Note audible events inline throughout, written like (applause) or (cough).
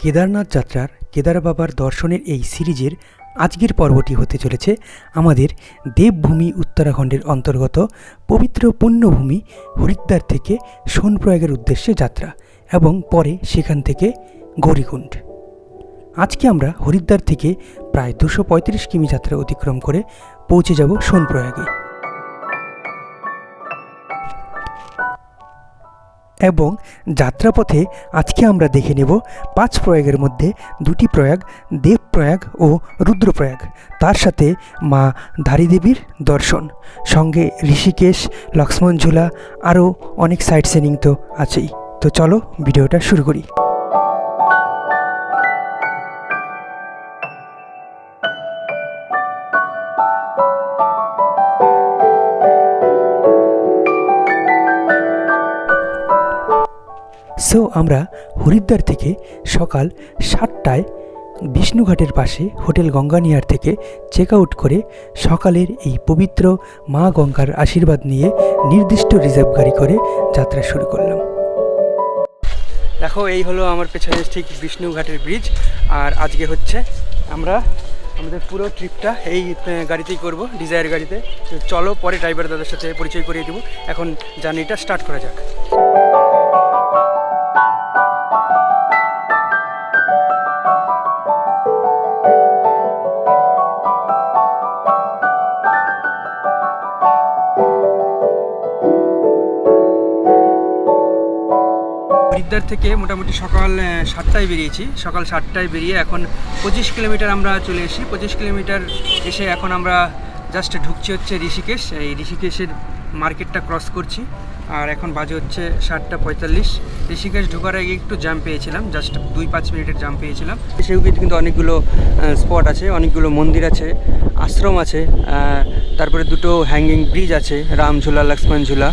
কেদারনাথ যাত্রার কেদার বাবার দর্শনের এই সিরিজের আজকের পর্বটি হতে চলেছে আমাদের দেবভূমি উত্তরাখণ্ডের অন্তর্গত পবিত্র পুণ্যভূমি হরিদ্বার থেকে সোনপ্রয়াগের উদ্দেশ্যে যাত্রা এবং পরে সেখান থেকে গৌরীকুণ্ড। আজকে আমরা হরিদ্বার থেকে প্রায় দুশো কিমি যাত্রা অতিক্রম করে পৌঁছে যাব সোনপ্রয়াগে। এবং যাত্রাপথে আজকে আমরা দেখে নেব পাঁচ প্রয়াগের মধ্যে দুটি প্রয়াগ দেবপ্রয়াগ ও রুদ্রপ্রয়াগ তার সাথে মা ধারীদেবীর দর্শন। সঙ্গে ঋষিকেশ লক্ষ্মণ ঝুলা আরও অনেক সাইট সিনিং তো আছেই। তো চলো ভিডিওটা শুরু করি। সো আমরা হরিদ্বার থেকে সকাল সাতটায় বিষ্ণুঘাটের পাশে হোটেল গঙ্গানিয়ার থেকে চেক আউট করে সকালের এই পবিত্র মা গঙ্গার আশীর্বাদ নিয়ে নির্দিষ্ট রিজার্ভ গাড়ি করে যাত্রা শুরু করলাম। দেখো, এই হলো আমার পেছনে ঠিক বিষ্ণুঘাটের ব্রিজ আর আজকে হচ্ছে আমরা আমাদের পুরো ট্রিপটা এই গাড়িতেই করব ডিজায়ার গাড়িতে। চলো পরে ড্রাইভার দাদার সাথে পরিচয় করিয়ে দেবো। এখন জার্নিটা স্টার্ট করা যাক। হরিদ্বার থেকে মোটামুটি সকাল সাতটায় বেরিয়েছি। সকাল সাতটায় বেরিয়ে এখন পঁচিশ কিলোমিটার আমরা চলে এসেছি। পঁচিশ কিলোমিটার এসে এখন আমরা জাস্ট ঢুকছি হচ্ছে ঋষিকেশ। এই ঋষিকেশের মার্কেটটা ক্রস করছি। আর এখন বাজে হচ্ছে সাতটা পঁয়তাল্লিশ। ঋষিকেশ ঢোকার আগে একটু জাম পেয়েছিলাম। জাস্ট দুই পাঁচ মিনিটের জাম পেয়েছিলাম। সেও কিন্তু অনেকগুলো স্পট আছে, অনেকগুলো মন্দির আছে, আশ্রম আছে তারপরে দুটো হ্যাঙ্গিং ব্রিজ আছে, রামঝুলা লক্ষ্মণ ঝুলা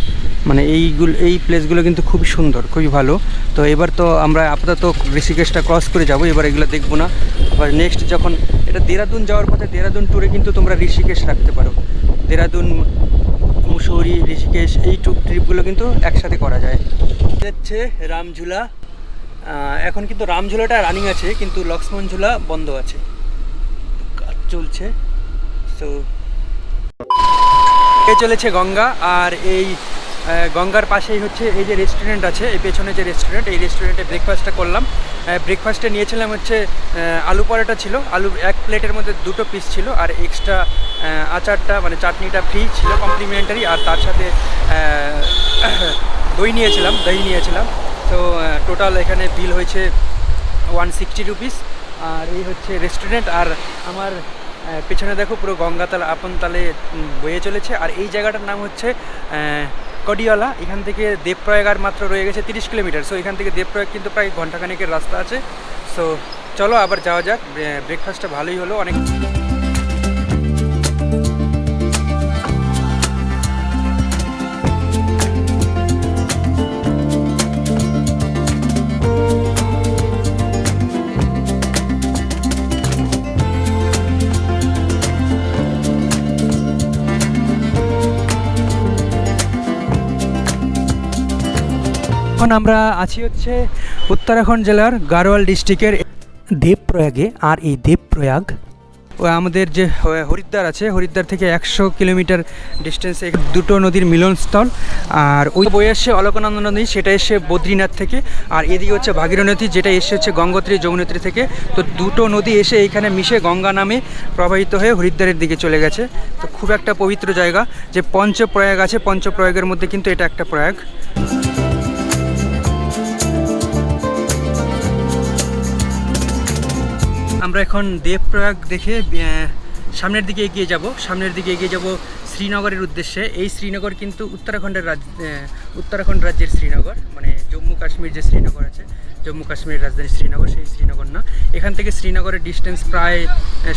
মানে এইগুলো, এই প্লেসগুলো কিন্তু খুবই সুন্দর, খুবই ভালো। তো এবার তো আমরা আপাতত ঋষিকেশটা ক্রস করে যাব, এবার এগুলো দেখব না। আবার নেক্সট যখন, এটা দেরাদুন যাওয়ার পথে দেরাদুন ট্যুরে কিন্তু তোমরা ঋষিকেশ রাখতে পারো। দেরাদুন, মুসৌরি, ঋষিকেশ, এই ট্রিপগুলো কিন্তু একসাথে করা যায়। হচ্ছে রামঝুলা। এখন কিন্তু রামঝুলাটা রানিং আছে, কিন্তু লক্ষ্মণ ঝুলা বন্ধ আছে। কাজ চলছে। এ চলেছে গঙ্গা, আর এই গঙ্গার পাশেই হচ্ছে এই যে রেস্টুরেন্ট আছে, এই পেছনে যে রেস্টুরেন্ট এই রেস্টুরেন্টে ব্রেকফাস্টটা করলাম। ব্রেকফাস্টে নিয়েছিলাম হচ্ছে আলু পরোটা ছিল। আলু, এক প্লেটের মধ্যে দুটো পিস ছিল আর এক্সট্রা আচারটা মানে চাটনিটা ফ্রি ছিল কমপ্লিমেন্টারি আর তার সাথে (coughs) দই নিয়েছিলাম দই নিয়েছিলাম। তো টোটাল এখানে বিল হয়েছে ওয়ান সিক্সটি রুপিস আর এই হচ্ছে রেস্টুরেন্ট আর আমার পেছনে দেখো পুরো গঙ্গাতাল আপন তালে বয়ে চলেছে। আর এই জায়গাটার নাম হচ্ছে কডিওয়ালা এখান থেকে দেবপ্রয়াগ আর মাত্র রয়ে গেছে তিরিশ কিলোমিটার। সো এখান থেকে দেবপ্রয়াগ কিন্তু প্রায় ঘন্টাখানেকের রাস্তা আছে। সো চলো আবার যাওয়া যাক। ব্রেকফাস্টটা ভালোই হলো। অনেক এখন আমরা আছি হচ্ছে উত্তরাখণ্ড জেলার গারোয়াল ডিস্ট্রিক্টের দেবপ্রয়াগে, আর এই দেবপ্রয়াগ, ও আমাদের যে হরিদ্বার আছে, হরিদ্বার থেকে একশো কিলোমিটার ডিস্টেন্সে দুটো নদীর মিলনস্থল, আর ওই বই এসছে অলকানন্দ নদী, সেটা এসছে বদ্রীনাথ থেকে, আর এদিকে হচ্ছে ভাগীরথী যেটা এসে হচ্ছে গঙ্গোত্রী, যমুনেত্রী থেকে। তো দুটো নদী এসে এইখানে মিশে গঙ্গা নামে প্রবাহিত হয়ে হরিদ্বারের দিকে চলে গেছে। তো খুব একটা পবিত্র জায়গা, যে পঞ্চপ্রয়াগ আছে, পঞ্চপ্রয়াগের মধ্যে কিন্তু এটা একটা প্রয়াগ। আমরা এখন দেবপ্রয়াগ দেখে সামনের দিকে এগিয়ে যাব। সামনের দিকে এগিয়ে যাব শ্রীনগরের উদ্দেশ্যে। এই শ্রীনগর কিন্তু উত্তরাখণ্ডের রাজ উত্তরাখণ্ড রাজ্যের শ্রীনগর। মানে জম্মু কাশ্মীর যে শ্রীনগর আছে, জম্মু কাশ্মীরের রাজধানী শ্রীনগর, সেই শ্রীনগর না। এখান থেকে শ্রীনগরের ডিস্টেন্স প্রায়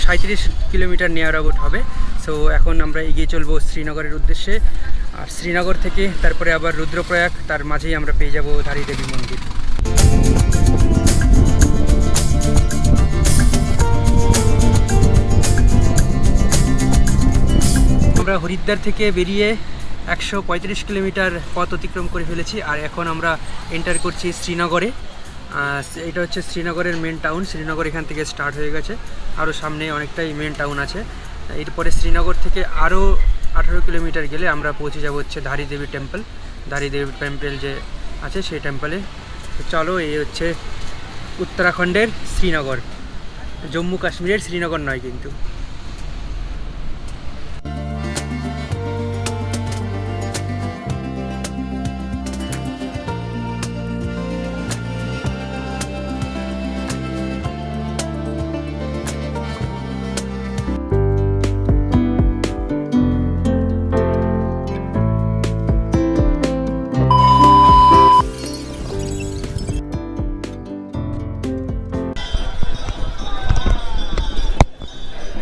সাঁত্রিশ কিলোমিটার নিয়ার অ্যাবাউট হবে। সো এখন আমরা এগিয়ে চলবো শ্রীনগরের উদ্দেশ্যে। আর শ্রীনগর থেকে তারপরে আবার রুদ্রপ্রয়াগ, তার মাঝেই আমরা পেয়ে যাব ধারী দেবী মন্দির। আমরা হরিদ্বার থেকে বেরিয়ে একশো পঁয়ত্রিশ কিলোমিটার পথ অতিক্রম করে ফেলেছি আর এখন আমরা এন্টার করছি শ্রীনগরে। এটা হচ্ছে শ্রীনগরের মেন টাউন শ্রীনগর এখান থেকে স্টার্ট হয়ে গেছে। আরও সামনে অনেকটাই মেন টাউন আছে। এরপরে শ্রীনগর থেকে আরও আঠারো কিলোমিটার গেলে আমরা পৌঁছে যাব হচ্ছে ধারী দেবী টেম্পল ধারী দেবী টেম্পল যে আছে, সেই টেম্পলে চলো, এই হচ্ছে উত্তরাখণ্ডের শ্রীনগর। জম্মু কাশ্মীরের শ্রীনগর নয় কিন্তু।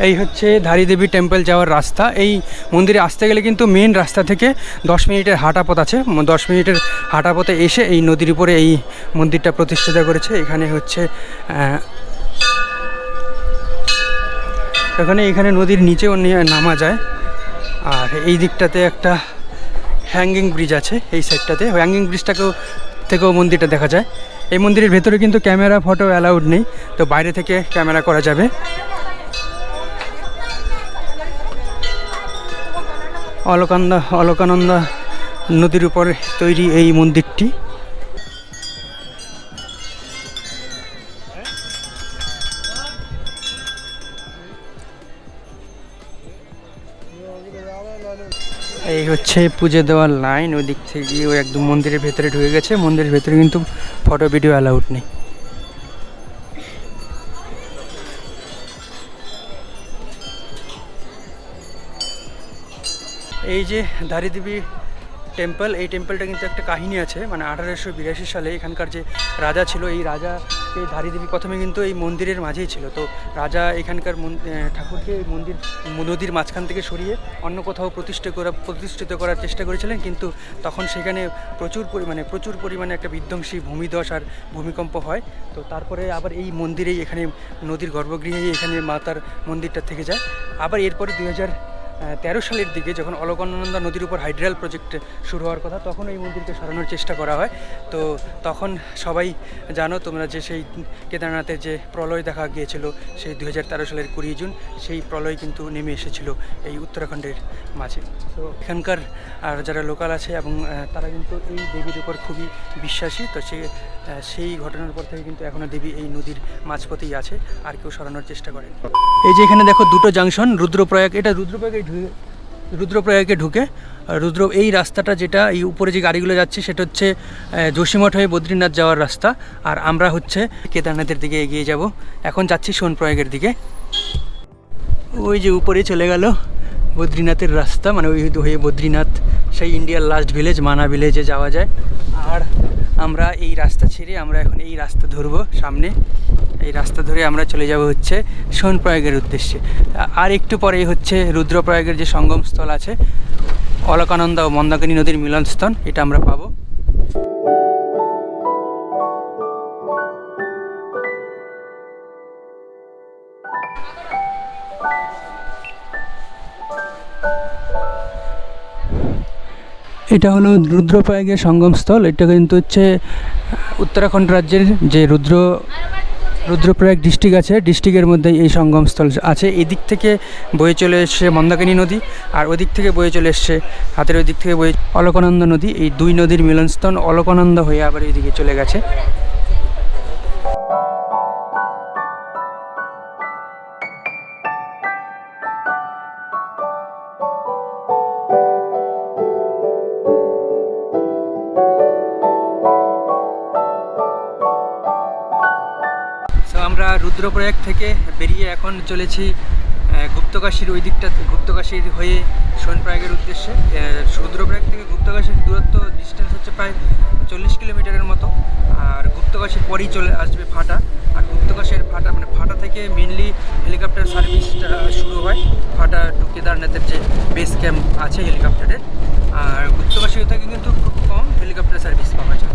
এই হচ্ছে ধারী দেবী টেম্পল যাওয়ার রাস্তা। এই মন্দিরে আসতে গেলে কিন্তু মেন রাস্তা থেকে দশ মিনিটের হাঁটা পথ আছে। দশ মিনিটের হাঁটা পথে এসে এই নদীর উপরে এই মন্দিরটা প্রতিষ্ঠিত করেছে। এখানে হচ্ছে এখানে এখানে নদীর নিচেও নামা যায়। আর এই দিকটাতে একটা হ্যাঙ্গিং ব্রিজ আছে এই সাইডটাতে হ্যাঙ্গিং ব্রিজটাকেও থেকেও মন্দিরটা দেখা যায়। এই মন্দিরের ভেতরে কিন্তু ক্যামেরা ফটো অ্যালাউড নেই। তো বাইরে থেকে ক্যামেরা করা যাবে। অলকান্দা অলকানন্দা নদীর উপরে তৈরি এই মন্দিরটি। এই হচ্ছে পুজো দেওয়ার লাইন ওই দিক থেকে গিয়ে ও একদম মন্দিরের ভেতরে ঢুকে গেছে। মন্দিরের ভেতরে কিন্তু ফটো ভিডিও অ্যালাউড নেই। এই যে দারিদেবী টেম্পল এই টেম্পলটা কিন্তু একটা কাহিনী আছে। মানে আঠারোশো বিরাশি সালে এখানকার যে রাজা ছিল, এই রাজা এই ধারীদেবী প্রথমে কিন্তু এই মন্দিরের মাঝেই ছিল। তো রাজা এখানকার ঠাকুরকে এই মন্দির, নদীর মাঝখান থেকে সরিয়ে অন্য কোথাও প্রতিষ্ঠা করা, প্রতিষ্ঠিত করার চেষ্টা করেছিলেন। কিন্তু তখন সেখানে প্রচুর পরিমাণে প্রচুর পরিমাণে একটা বিধ্বংসী ভূমিধস আর ভূমিকম্প হয়। তো তারপরে আবার এই মন্দিরেই এখানে নদীর গর্ভগৃহেই এখানে মাতার মন্দিরটা থেকে যায়। আবার এরপরে দুই হাজার তেরো সালের দিকে যখন অলকানন্দা নদীর উপর হাইড্রাল প্রজেক্ট শুরু হওয়ার কথা, তখন এই মন্দিরকে সরানোর চেষ্টা করা হয়। তো তখন সবাই জানো তোমরা যে সেই কেদারনাথের যে প্রলয় দেখা গিয়েছিল, সেই দু হাজার তেরো সালের কুড়ি জুন, সেই প্রলয় কিন্তু নেমে এসেছিল এই উত্তরাখণ্ডের মাঝে। তো এখানকার, আর যারা লোকাল আছে এবং তারা কিন্তু এই দেবীর উপর খুবই বিশ্বাসী। তো সে সেই ঘটনার পর থেকে কিন্তু এখনও দেবী এই নদীর মাঝপথেই আছে, আর কেউ সরানোর চেষ্টা করেন। এই যে এখানে দেখো দুটো জাংশন, রুদ্রপ্রয়াগ, এটা রুদ্রপ্রয়াগে ঢুকে রুদ্রপ্রয়াগে ঢুকে রুদ্র এই রাস্তাটা যেটা, এই উপরে যে গাড়িগুলো যাচ্ছে, সেটা হচ্ছে যোশীমঠ হয়ে বদ্রীনাথ যাওয়ার রাস্তা, আর আমরা হচ্ছে কেদারনাথের দিকে এগিয়ে যাব। এখন যাচ্ছি সোনপ্রয়াগের দিকে। ওই যে উপরে চলে গেল বদ্রীনাথের রাস্তা মানে ওই হয়ে বদ্রীনাথ, সেই ইন্ডিয়ার লাস্ট ভিলেজ মানা ভিলেজে যাওয়া যায়। আর আমরা এই রাস্তা ছেড়ে আমরা এখন এই রাস্তা ধরবো সামনে। এই রাস্তা ধরে আমরা চলে যাব হচ্ছে সোনপ্রয়াগের উদ্দেশ্যে। আর একটু পরেই হচ্ছে রুদ্রপ্রয়াগের যে সঙ্গমস্থল আছে, অলকানন্দা ও মন্দাকিনী নদীর মিলনস্থল, এটা আমরা পাবো। এটা হলো রুদ্রপ্রয়াগের সঙ্গমস্থল। এটা কিন্তু হচ্ছে উত্তরাখণ্ড রাজ্যের যে রুদ্র, রুদ্রপ্রয়াগ ডিস্ট্রিক্ট আছে, ডিস্ট্রিক্টের মধ্যে এই সঙ্গমস্থল আছে। এদিক থেকে বয়ে চলে এসছে মন্দাকিনী নদী আর ওদিক থেকে বয়ে চলে এসছে হাতের ওই দিক থেকে বয়ে অলকানন্দ নদী। এই দুই নদীর মিলনস্থল অলকানন্দ হয়ে আবার এইদিকে চলে গেছে। রুদ্রপ্রয়াগ থেকে বেরিয়ে এখন চলেছি গুপ্তকাশীর ওই দিকটা, গুপ্তকাশীর হয়ে সোনপ্রয়াগের উদ্দেশ্যে। রুদ্রপ্রয়াগ থেকে গুপ্তকাশীর দূরত্ব ডিস্টেন্স হচ্ছে প্রায় চল্লিশ কিলোমিটারের মতো। আর গুপ্তকাশীর পরেই চলে আসবে ফাটা। আর গুপ্তকাশের ফাটা মানে ফাটা থেকে মেনলি হেলিকপ্টার সার্ভিসটা শুরু হয়। ফাটা টু কেদারনাথের যে বেস ক্যাম্প আছে হেলিকপ্টারের আর গুপ্তকাশী থেকে কিন্তু খুব কম হেলিকপ্টার সার্ভিস পাওয়া যায়।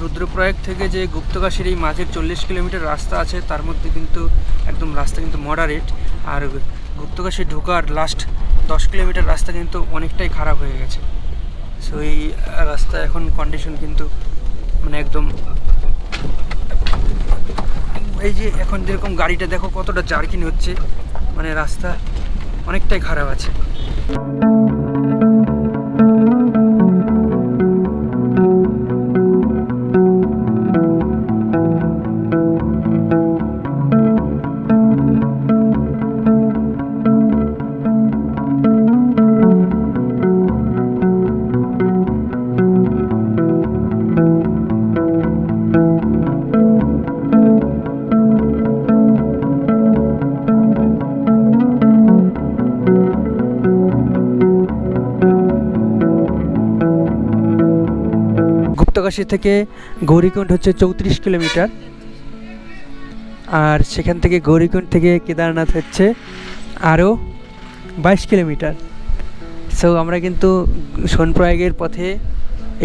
রুদ্রপ্রয়াগ থেকে যে গুপ্তকাশীর এই মাঝের চল্লিশ কিলোমিটার রাস্তা আছে, তার মধ্যে কিন্তু একদম রাস্তা কিন্তু মডারেট আর গুপ্তকাশী ঢোকার লাস্ট দশ কিলোমিটার রাস্তা কিন্তু অনেকটাই খারাপ হয়ে গেছে। সো এই রাস্তা এখন কন্ডিশন কিন্তু মানে একদম এই যে এখন যেরকম গাড়িটা দেখো কতটা জার্কিন হচ্ছে মানে রাস্তা অনেকটাই খারাপ আছে। Thank you. গুপ্তকাশী থেকে গৌরীকুণ্ড হচ্ছে চৌত্রিশ কিলোমিটার। আর সেখান থেকে গৌরীকুণ্ড থেকে কেদারনাথ হচ্ছে আরও বাইশ কিলোমিটার। সো আমরা কিন্তু সোনপ্রয়াগের পথে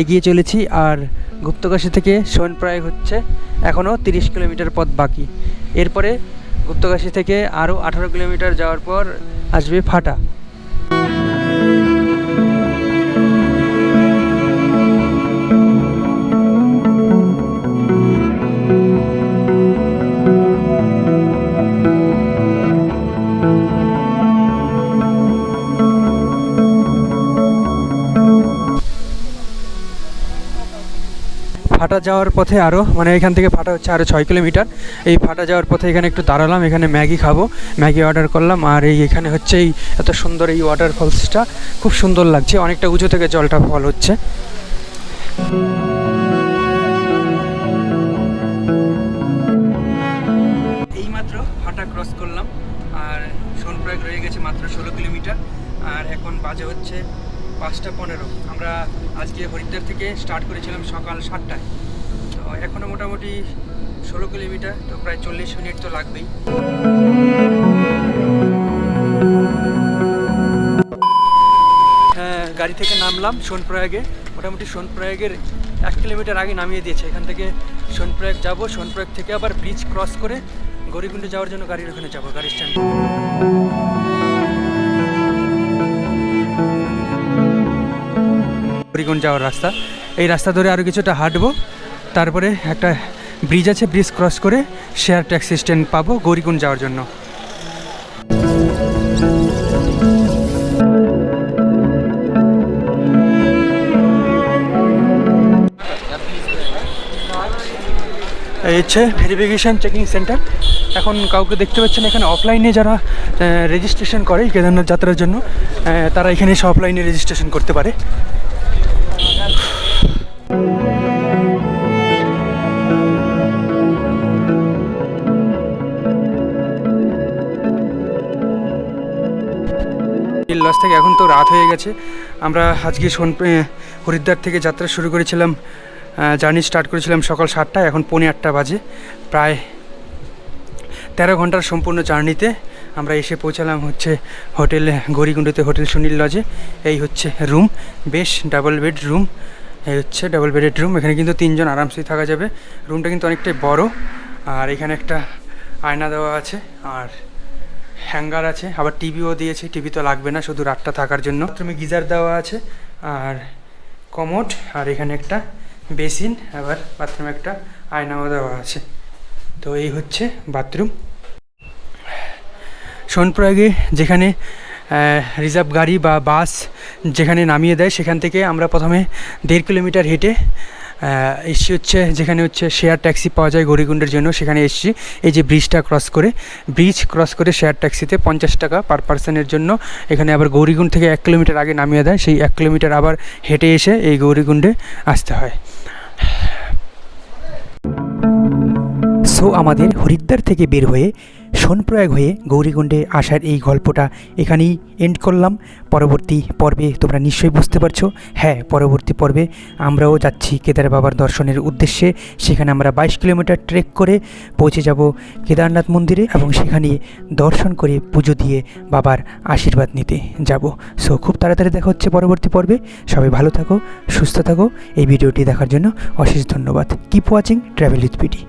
এগিয়ে চলেছি আর গুপ্তকাশী থেকে সোনপ্রয়াগ হচ্ছে এখনও তিরিশ কিলোমিটার পথ বাকি। এরপরে গুপ্তকাশী থেকে আরও আঠারো কিলোমিটার যাওয়ার পর আসবে ফাটা। ফাটা যাওয়ার পথে আরও মানে এখান থেকে ফাটা হচ্ছে আরও ছয় কিলোমিটার। এই ফাটা যাওয়ার পথে এখানে একটু দাঁড়ালাম, এখানে ম্যাগি খাব। ম্যাগি অর্ডার করলাম, আর এই এখানে হচ্ছে এই এত সুন্দর এই ওয়াটারফলসটা খুব সুন্দর লাগছে। অনেকটা উঁচু থেকে জলটা ফল হচ্ছে। এইমাত্র ফাটা ক্রস করলাম, আর সোনপ্রয়াগ রয়ে গেছে মাত্র ষোলো কিলোমিটার। আর এখন বাজে হচ্ছে পাঁচটা পনেরো। আমরা আজকে হরিদ্বার থেকে স্টার্ট করেছিলাম সকাল সাতটায়। তো এখনও মোটামুটি ষোলো কিলোমিটার, তো প্রায় চল্লিশ মিনিট তো লাগবেই। হ্যাঁ গাড়ি থেকে নামলাম সোনপ্রয়াগে। মোটামুটি সোনপ্রয়াগের এক কিলোমিটার আগে নামিয়ে দিয়েছে। এখান থেকে সোনপ্রয়াগ যাব, সোনপ্রয়াগ থেকে আবার ব্রিজ ক্রস করে গৌরীকুণ্ডে যাওয়ার জন্য গাড়ির ওখানে যাব গাড়ি স্ট্যান্ড হরিগঞ্জ যাওয়ার রাস্তা। এই রাস্তা ধরে আরও কিছুটা হাঁটবো। তারপরে একটা ব্রিজ আছে ব্রিজ ক্রস করে শেয়ার ট্যাক্সি স্ট্যান্ড পাবো গৌরীকুণ্ড যাওয়ার জন্য। এই হচ্ছে ভেরিফিকেশান চেকিং সেন্টার এখন কাউকে দেখতে পাচ্ছেন এখানে অফলাইনে যারা রেজিস্ট্রেশন করে কেদারনাথ যাত্রার জন্য তারা এখানে এসে অফলাইনে রেজিস্ট্রেশন করতে পারে। থেকে এখন তো রাত হয়ে গেছে। আমরা আজকে সোন হরিদ্বার থেকে যাত্রা শুরু করেছিলাম। জার্নি স্টার্ট করেছিলাম সকাল সাতটায়, এখন পৌনে আটটা বাজে। প্রায় তেরো ঘণ্টার সম্পূর্ণ জার্নিতে আমরা এসে পৌঁছালাম হচ্ছে হোটেলে, গৌরীকুণ্ডতে হোটেল সুনীল লজে। এই হচ্ছে রুম, বেশ ডাবল বেড রুম। এই হচ্ছে ডাবল বেডেড রুম, এখানে কিন্তু তিনজন আরামসেই থাকা যাবে। রুমটা কিন্তু অনেকটাই বড়, আর এখানে একটা আয়না দেওয়া আছে, আর হ্যাঙ্গার আছে, আবার টিভিও দিয়েছে, টিভি তো লাগবে না, শুধু রাতটা থাকার জন্য। বাথরুমে গিজার দেওয়া আছে, আর কমোড, আর এখানে একটা বেসিন, আবার বাথরুমে একটা আয়নাও দেওয়া আছে। তো এই হচ্ছে বাথরুম। সোনপ্রয়াগে যেখানে রিজার্ভ গাড়ি বা বাস যেখানে নামিয়ে দেয়, সেখান থেকে আমরা প্রথমে দেড় কিলোমিটার হেঁটে এসছি হচ্ছে, যেখানে হচ্ছে শেয়ার ট্যাক্সি পাওয়া যায় গৌরীকুণ্ডের জন্য, সেখানে এসছি। এই যে ব্রিজটা ক্রস করে ব্রিজ ক্রস করে শেয়ার ট্যাক্সিতে পঞ্চাশ টাকা পার পার্সনের জন্য। এখানে আবার গৌরীকুণ্ড থেকে এক কিলোমিটার আগে নামিয়ে দেয়, সেই এক কিলোমিটার আবার হেঁটে এসে এই গৌরীকুণ্ডে আসতে হয়। সো আমাদের হরিদ্বার থেকে বের হয়ে সোনপ্রয়াগ হয়ে গৌরীকুণ্ডে আসার এই গল্পটা এখানেই এন্ড করলাম। পরবর্তী পর্বে তোমরা নিশ্চয়ই বুঝতে পারছ। হ্যাঁ পরবর্তী পর্বে আমরাও যাচ্ছি কেদার বাবার দর্শনের উদ্দেশ্যে। সেখানে আমরা বাইশ কিলোমিটার ট্রেক করে পৌঁছে যাব কেদারনাথ মন্দিরে এবং সেখানে দর্শন করে পুজো দিয়ে বাবার আশীর্বাদ নিতে যাব। সো খুব তাড়াতাড়ি দেখা হচ্ছে পরবর্তী পর্বে। সবাই ভালো থাকো, সুস্থ থাকো। এই ভিডিওটি দেখার জন্য অশেষ ধন্যবাদ। Keep watching travel with PT